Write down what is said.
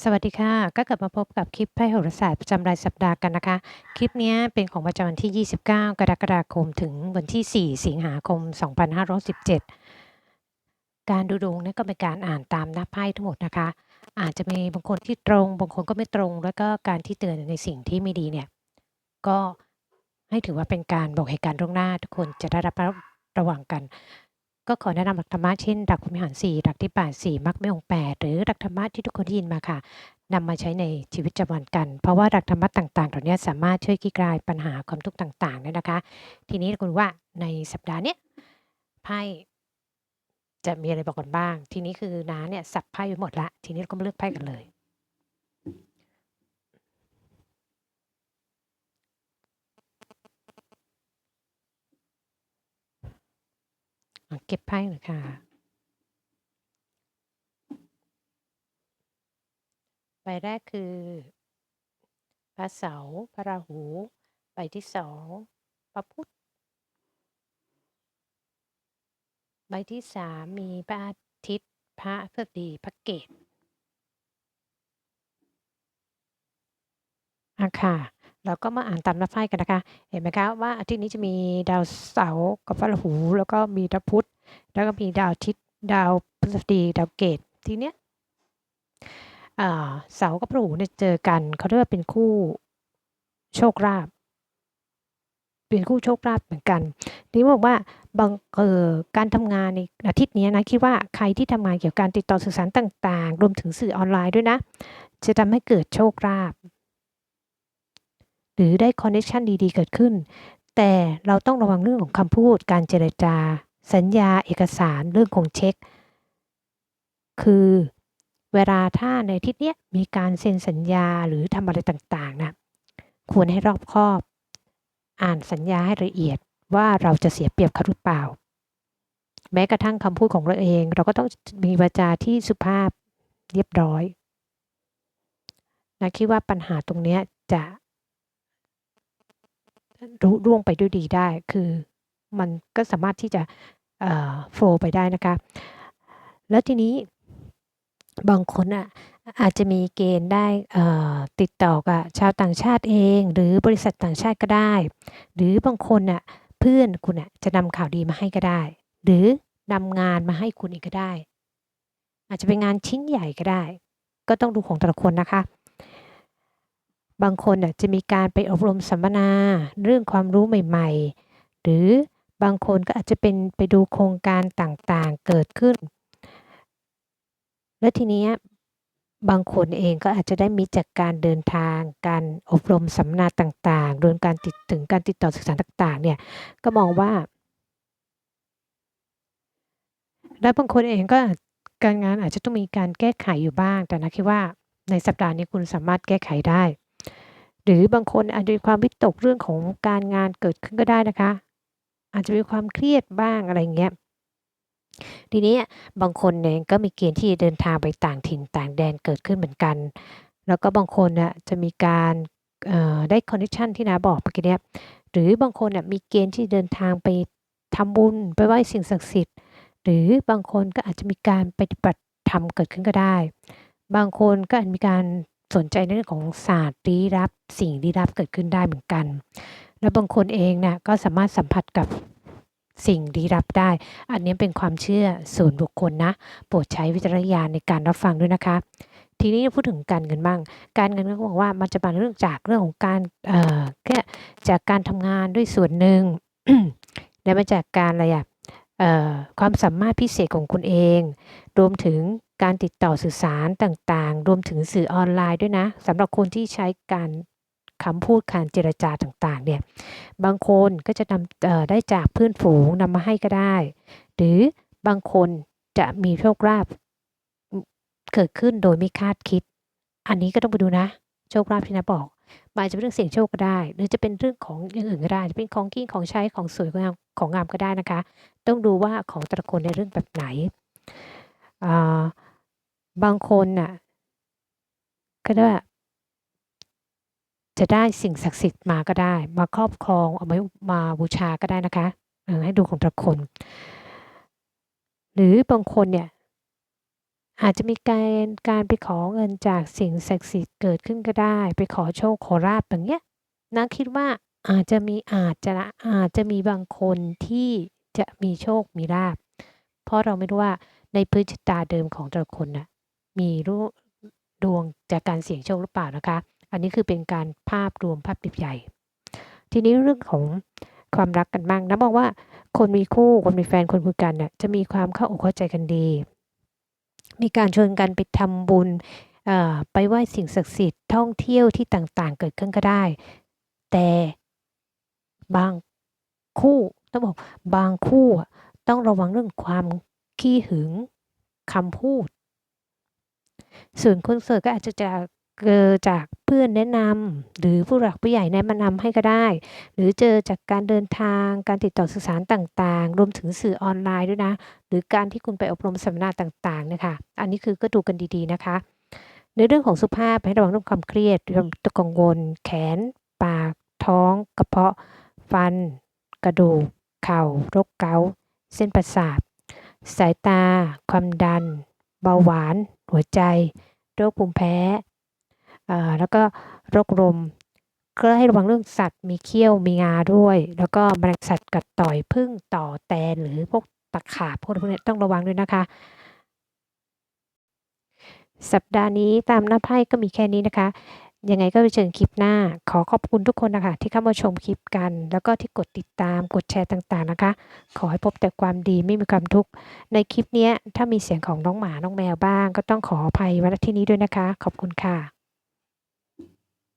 สวัสดีค่ะ ก็กลับมาพบกับคลิปไพ่โหราศาสตร์ประจำรายสัปดาห์กันนะคะ คลิปเนี้ยเป็นของประจำวันที่ 29 กรกฎาคมถึงวันที่ 4 สิงหาคม 2517 การดูดวงนี่ก็เป็นการอ่านตามหน้าไพ่ทั้งหมดนะคะ อาจจะมีบางคนที่ตรง บางคนก็ไม่ตรง แล้วก็การที่เตือนในสิ่งที่ไม่ดีเนี่ย ก็ให้ถือว่าเป็นการบอกเหตุการณ์ล่วงหน้า ทุกคนจะได้รับระวังกัน ก็ขอแนะนำหลักธรรมะเช่นหลักพรหมวิหารสี่หลักที่แปดสี่มรรคไม่องแปดหรือหลักธรรมะที่ทุกคนได้ยินมาค่ะนำมาใช้ในชีวิตประจำวันกัน เพราะว่าหลักธรรมะต่างๆเหล่านี้สามารถช่วยคลี่คลายปัญหาความทุกข์ต่างๆได้นะคะ ทีนี้คุณว่าในสัปดาห์เนี้ยไพ่จะมีอะไรบอกกันบ้าง ทีนี้คือน้าเนี่ยสับไพ่ไปหมดละ ทีนี้เราก็มาเลือกไพ่กันเลย เก็บไพ่หน่อยค่ะ ใบแรกคือ พระเสาพระราหู ใบที่สองพระพุธ ใบที่สามมีพระอาทิตย์ พระพฤหัสบดีพระเกตอะค่ะ เราก็มาอ่านตามหน้าไพ่กันนะคะ เห็นไหมคะว่าอาทิตย์นี้จะมีดาวเสาร์กับพระราหู แล้วก็มีดาวพุธ แล้วก็มีดาวอาทิตย์ดาวพฤหัสบดีดาวเกตทีเนี้ยอ่าเสาร์กับพระหูเนี่ยเจอกันเขาเรียกว่าเป็นคู่โชคลาภเป็นคู่โชคลาภเหมือนกันทีนี้บอกว่าบางเอ่อการทำงานในอาทิตย์นี้นะคิดว่าใครที่ทำงานเกี่ยวกับการติดต่อสื่อสารต่าง ๆ รวมถึงสื่อออนไลน์ด้วยนะ จะทำให้เกิดโชคลาภ หรือได้คอนเนคชันดีๆ เกิดขึ้น แต่เราต้องระวังเรื่องของคำพูด การเจรจา สัญญาเอกสารเรื่องของเช็ค คือเวลาถ้าในทิตย์เนี้ยมีการเซ็นสัญญาหรือทำอะไรต่างๆนะควรให้รอบคอบ อ่านสัญญาให้ละเอียดว่าเราจะเสียเปรียบเขาหรือเปล่า แม้กระทั่งคำพูดของเราเอง เราก็ต้องมีวาจาที่สุภาพเรียบร้อยนะคิดว่าปัญหาตรงเนี้ยจะ รู้ร่วงไปด้วยดีได้ คือมันก็สามารถที่จะโฟล์ไปได้นะคะ แล้วทีนี้บางคนอะอาจจะมีเกณฑ์ได้ติดต่อกับชาวต่างชาติเอง หรือบริษัทต่างชาติก็ได้ หรือบางคนอะเพื่อนคุณอะจะนำข่าวดีมาให้ก็ได้ หรือนำงานมาให้คุณอีกก็ได้ อาจจะเป็นงานชิ้นใหญ่ก็ได้ ก็ต้องดูของแต่ละคนนะคะ บางคนจะมีการไปอบรมสัมมนาเรื่องความรู้ใหม่ๆ หรือบางคนก็อาจจะเป็นไปดูโครงการต่างๆเกิดขึ้น และทีนี้บางคนเองก็อาจจะได้มีจากการเดินทาง การอบรมสัมมนาต่างๆรวมการติดถึงการติดต่อสื่อสารต่างๆเนี่ยก็มองว่า และบางคนเองก็การงานอาจจะต้องมีการแก้ไขอยู่บ้าง แต่นะคิดว่าในสัปดาห์นี้คุณสามารถแก้ไขได้ หรือบางคนอาจจะมีความวิตกเรื่องของการงานเกิดขึ้นก็ได้นะคะ อาจจะมีความเครียดบ้างอะไรเงี้ยทีนี้บางคนเนี่ยก็มีเกณฑ์ที่จะเดินทางไปต่างถิ่นต่างแดนเกิดขึ้นเหมือนกัน แล้วก็บางคนน่ะจะมีการได้คอนเนคชันที่นาบอกเมื่อกี้เนี้ยหรือบางคนน่ะมีเกณฑ์ที่เดินทางไปทำบุญไปไหว้สิ่งศักดิ์สิทธิ์ หรือบางคนก็อาจจะมีการปฏิบัติธรรมเกิดขึ้นก็ได้ บางคนก็อาจมีการ สนใจในเรื่องของศาสตร์ลี้ลับ สิ่งลี้ลับเกิดขึ้นได้เหมือนกัน แล้วบางคนเองเนี่ยก็สามารถสัมผัสกับสิ่งลี้ลับได้ อันนี้เป็นความเชื่อส่วนบุคคลนะ โปรดใช้วิจารณญาณในการรับฟังด้วยนะคะ ทีนี้พูดถึงการเงินบ้าง การเงินก็บอกว่ามันจะมาเรื่องจากเรื่องของการเอ่อแค่จากการทำงานด้วยส่วนหนึ่งและมาจากการอะไรอะความสามารถพิเศษของคุณเอง รวมถึงการติดต่อสื่อสารต่าง รวมถึงสื่อออนไลน์ด้วยนะสำหรับคนที่ใช้การคำพูดการเจรจาต่างๆเนี่ยบางคนก็จะนำได้จากเพื่อนฝูงนำมาให้ก็ได้ หรือบางคนจะมีโชคลาภเกิดขึ้นโดยไม่คาดคิด อันนี้ก็ต้องไปดูนะ โชคลาภที่นะบอกมันจะเป็นเรื่องเสี่ยงโชคก็ได้ หรือจะเป็นเรื่องของอย่างอื่นก็ได้จะเป็นของกินของใช้ของสวยของงามของงามก็ได้นะคะ ต้องดูว่าของแต่ละคนในเรื่องแบบไหน บางคนน่ะ ก็ได้จะได้สิ่งศักดิ์สิทธิ์มาก็ได้ มาครอบครองเอาไว้มาบูชาก็ได้นะคะให้ดูของแต่ละคน หรือบางคนเนี่ยอาจจะมีการการไปขอเงินจากสิ่งศักดิ์สิทธิ์เกิดขึ้นก็ได้ ไปขอโชคขอลาบอย่างเงี้ยนะคิดว่าอาจจะมีอาจจะนะอาจจะมีบางคนที่จะมีโชคมีลาบเพราะเราไม่รู้ว่าในพื้นชะตาเดิมของแต่ละคนน่ะมีรู ดวงจากการเสี่ยงโชคหรือเปล่านะคะ อันนี้คือเป็นการภาพรวมภาพใหญ่ ทีนี้เรื่องของความรักกันบ้างนะมองว่าคนมีคู่คนมีแฟนคนคุยกันเนี่ยจะมีความเข้าอกเข้าใจกันดี มีการชวนกันไปทำบุญไปไหว้สิ่งศักดิ์สิทธิ์ท่องเที่ยวที่ต่างๆ เกิดขึ้นก็ได้ แต่บางคู่ต้องบอกบางคู่ต้องระวังเรื่องความขี้หึงคำพูด ส่วนคนโสดก็อาจจะจากเกิดจากเพื่อนแนะนำหรือผู้หลักผู้ใหญ่แนะนำให้ก็ได้ หรือเจอจากการเดินทางการติดต่อสื่อสารต่างๆ รวมถึงสื่อออนไลน์ด้วยนะ หรือการที่คุณไปอบรมสัมมนาต่างๆนี่ยค่ะอันนี้คือก็ดูกันดีๆนะคะ ในเรื่องของสุขภาพให้ระวังเรื่องความเครียดเรื่องตวกังวล แขน ปาก ท้อง กระเพาะ ฟัน กระดูกเข่าโรคเกาต์เส้นประสาท สายตา ความดัน เบาหวาน หัวใจ โรคภูมิแพ้แล้วก็โรคลมก็ให้ระวังเรื่องสัตว์มีเขี้ยวมีงาด้วย แล้วก็แมลงสัตว์กัดต่อยพึ่งต่อแตนหรือพวกตะขาบพวกนี้ต้องระวังด้วยนะคะ สัปดาห์นี้ตามหน้าไพ่ก็มีแค่นี้นะคะ ยังไงก็ไปเจอกันคลิปหน้า ขอขอบคุณทุกคนนะคะ ที่เข้ามาชมคลิปกัน แล้วก็ที่กดติดตามกดแชร์ต่างๆนะคะ ขอให้พบแต่ความดีไม่มีความทุกข์ ในคลิปนี้ถ้ามีเสียงของน้องหมาน้องแมวบ้าง ก็ต้องขออภัยไว้ณที่นี้ด้วยนะคะ ขอบคุณค่ะ